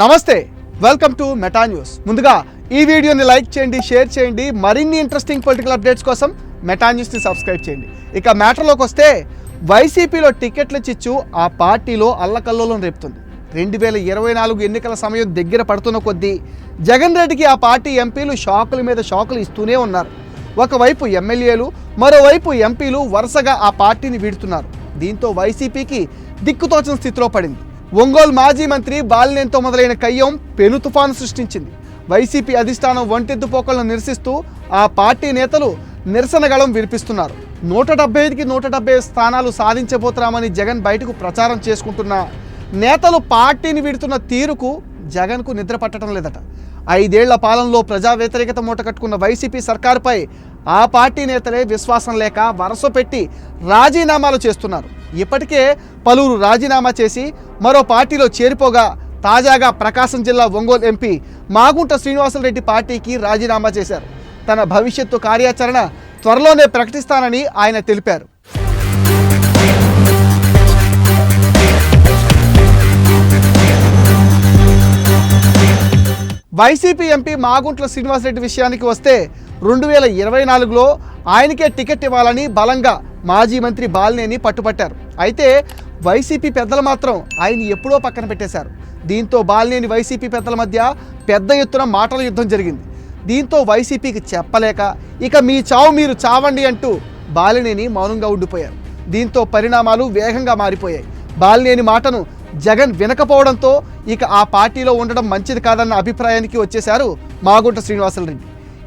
నమస్తే welcome to Meta news ముందుగా ఈ వీడియోని లైక్ చేయండి షేర్ చేయండి మరిన్ని ఇంట్రెస్టింగ్ పొలిటికల్ అప్డేట్స్ కోసం మెటా న్యూస్ని సబ్స్క్రైబ్ చేయండి. ఇక మ్యాటర్లోకి వస్తే వైసీపీలో టికెట్ల చిచ్చు ఆ పార్టీలో అల్లకల్లోలం రేపుతుంది. రెండు వేల ఇరవై నాలుగు ఎన్నికల సమయం దగ్గర పడుతున్న కొద్దీ జగన్ రెడ్డికి ఆ పార్టీ ఎంపీలు షాకుల మీద షాకులు ఇస్తూనే ఉన్నారు. ఒకవైపు ఎమ్మెల్యేలు మరోవైపు ఎంపీలు వరుసగా ఆ పార్టీని వీడుతున్నారు. దీంతో వైసీపీకి దిక్కుతోచని స్థితిలో పడింది. ఒంగోలు మాజీ మంత్రి బాలినేనితో మొదలైన కయ్యం పెను తుఫాను సృష్టించింది. వైసీపీ అధిష్టానం ఒంటెద్దు పోకలను నిరసిస్తూ ఆ పార్టీ నేతలు నిరసన గళం వినిపిస్తున్నారు. నూట డెబ్బై ఐదుకి నూట డెబ్బై స్థానాలు సాధించబోతున్నామని జగన్ బయటకు ప్రచారం చేసుకుంటున్న నేతలు పార్టీని విడుతున్న తీరుకు జగన్కు నిద్ర పట్టడం లేదట. ఐదేళ్ళ పాలనలో ప్రజా వ్యతిరేకత మూట కట్టుకున్న వైసీపీ సర్కారుపై ఆ పార్టీ నేతలే విశ్వాసం లేక వరస పెట్టి రాజీనామాలు చేస్తున్నారు. ఇప్పటికే పలువురు రాజీనామా చేసి మరో పార్టీలో చేరిపోగా తాజాగా ప్రకాశం జిల్లా ఒంగోలు ఎంపీ మాగుంట శ్రీనివాసరెడ్డి పార్టీకి రాజీనామా చేశారు. తన భవిష్యత్తు కార్యాచరణ త్వరలోనే ప్రకటిస్తానని ఆయన తెలిపారు. వైసీపీ ఎంపీ మాగుంట్ల శ్రీనివాసరెడ్డి విషయానికి వస్తే రెండు వేల ఇరవై నాలుగులో ఆయనకే టికెట్ ఇవ్వాలని బలంగా మాజీ మంత్రి బాలినేని పట్టుపట్టారు. అయితే వైసీపీ పెద్దలు మాత్రం ఆయన ఎప్పుడో పక్కన పెట్టేశారు. దీంతో బాలినేని వైసీపీ పెద్దల మధ్య పెద్ద ఎత్తున మాటల యుద్ధం జరిగింది. దీంతో వైసీపీకి చెప్పలేక ఇక మీ చావు మీరు చావండి అంటూ బాలినేని మౌనంగా ఉండిపోయారు. దీంతో పరిణామాలు వేగంగా మారిపోయాయి. బాలినేని మాటను జగన్ వినకపోవడంతో ఇక ఆ పార్టీలో ఉండడం మంచిది కాదన్న అభిప్రాయానికి వచ్చేశారు మాగుంట శ్రీనివాసరెడ్డి.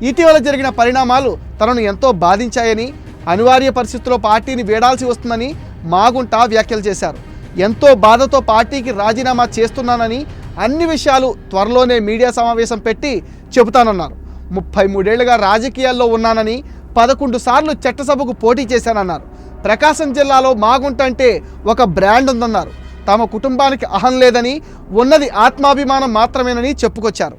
ఇటీవల జరిగిన పరిణామాలు తనను ఎంతో బాధించాయని అనివార్య పరిస్థితుల్లో పార్టీని వేడాల్సి వస్తుందని మాగుంట వ్యాఖ్యలు చేశారు. ఎంతో బాధతో పార్టీకి రాజీనామా చేస్తున్నానని అన్ని విషయాలు త్వరలోనే మీడియా సమావేశం పెట్టి చెబుతానన్నారు. ముప్పై మూడేళ్ళుగా రాజకీయాల్లో ఉన్నానని పదకొండు సార్లు చట్టసభకు పోటీ చేశానన్నారు. ప్రకాశం జిల్లాలో మాగుంట అంటే ఒక బ్రాండ్ ఉందన్నారు. తమ కుటుంబానికి అహం లేదని ఉన్నది ఆత్మాభిమానం మాత్రమేనని చెప్పుకొచ్చారు.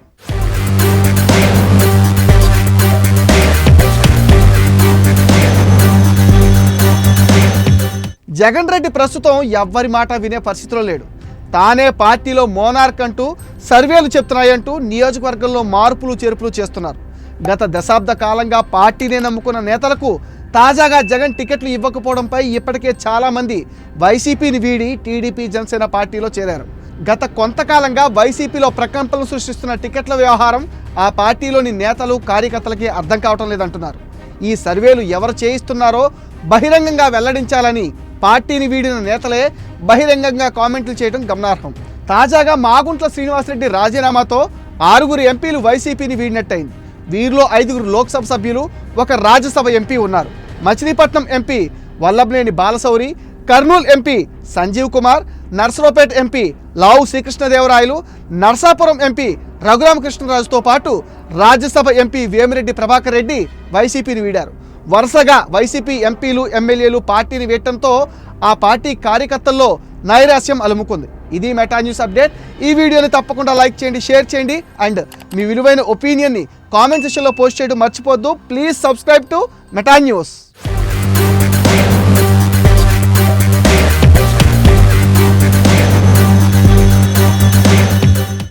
జగన్ రెడ్డి ప్రస్తుతం ఎవ్వరి మాట వినే పరిస్థితిలో లేడు. తానే పార్టీలో మోనార్క్ అంటూ సర్వేలు చెప్తున్నాయంటూ నియోజకవర్గంలో మార్పులు చేర్పులు చేస్తున్నారు. గత దశాబ్ద కాలంగా పార్టీనే నమ్ముకున్న నేతలకు తాజాగా జగన్ టికెట్లు ఇవ్వకపోవడంపై ఇప్పటికే చాలామంది వైసీపీని వీడి టీడీపీ జనసేన పార్టీలో చేరారు. గత కొంతకాలంగా వైసీపీలో ప్రకంపనలు సృష్టిస్తున్న టికెట్ల వ్యవహారం ఆ పార్టీలోని నేతలు కార్యకర్తలకి అర్థం కావటం లేదంటున్నారు. ఈ సర్వేలు ఎవరు చేయిస్తున్నారో బహిరంగంగా వెల్లడించాలని పార్టీని వీడిన నేతలే బహిరంగంగా కామెంట్లు చేయడం గమనార్హం. తాజాగా మాగుంట్ల శ్రీనివాసరెడ్డి రాజీనామాతో ఆరుగురు ఎంపీలు వైసీపీని వీడినట్టయింది. వీరిలో ఐదుగురు లోక్సభ సభ్యులు ఒక రాజ్యసభ ఎంపీ ఉన్నారు. Machilipatnam MP Vallabhaneni Balashowry Kurnool MP Sanjeev Kumar Narasaraopet MP Lavu Sri Krishna Devarayalu Narsapuram MP రఘురామకృష్ణరాజుతో పాటు రాజ్యసభ ఎంపీ వేమిరెడ్డి ప్రభాకర్ రెడ్డి వైసీపీని వీడారు. వరుసగా వైసీపీ ఎంపీలు ఎమ్మెల్యేలు పార్టీని వేయటంతో ఆ పార్టీ కార్యకర్తల్లో నైరాస్యం అలుముకుంది. ఇది మెటా న్యూస్ అప్డేట్. ఈ వీడియోని తప్పకుండా లైక్ చేయండి షేర్ చేయండి అండ్ మీ విలువైన ఒపీనియన్ని కామెంట్ సెక్షన్లో పోస్ట్ చేయడం మర్చిపోద్దు please subscribe to Meta news.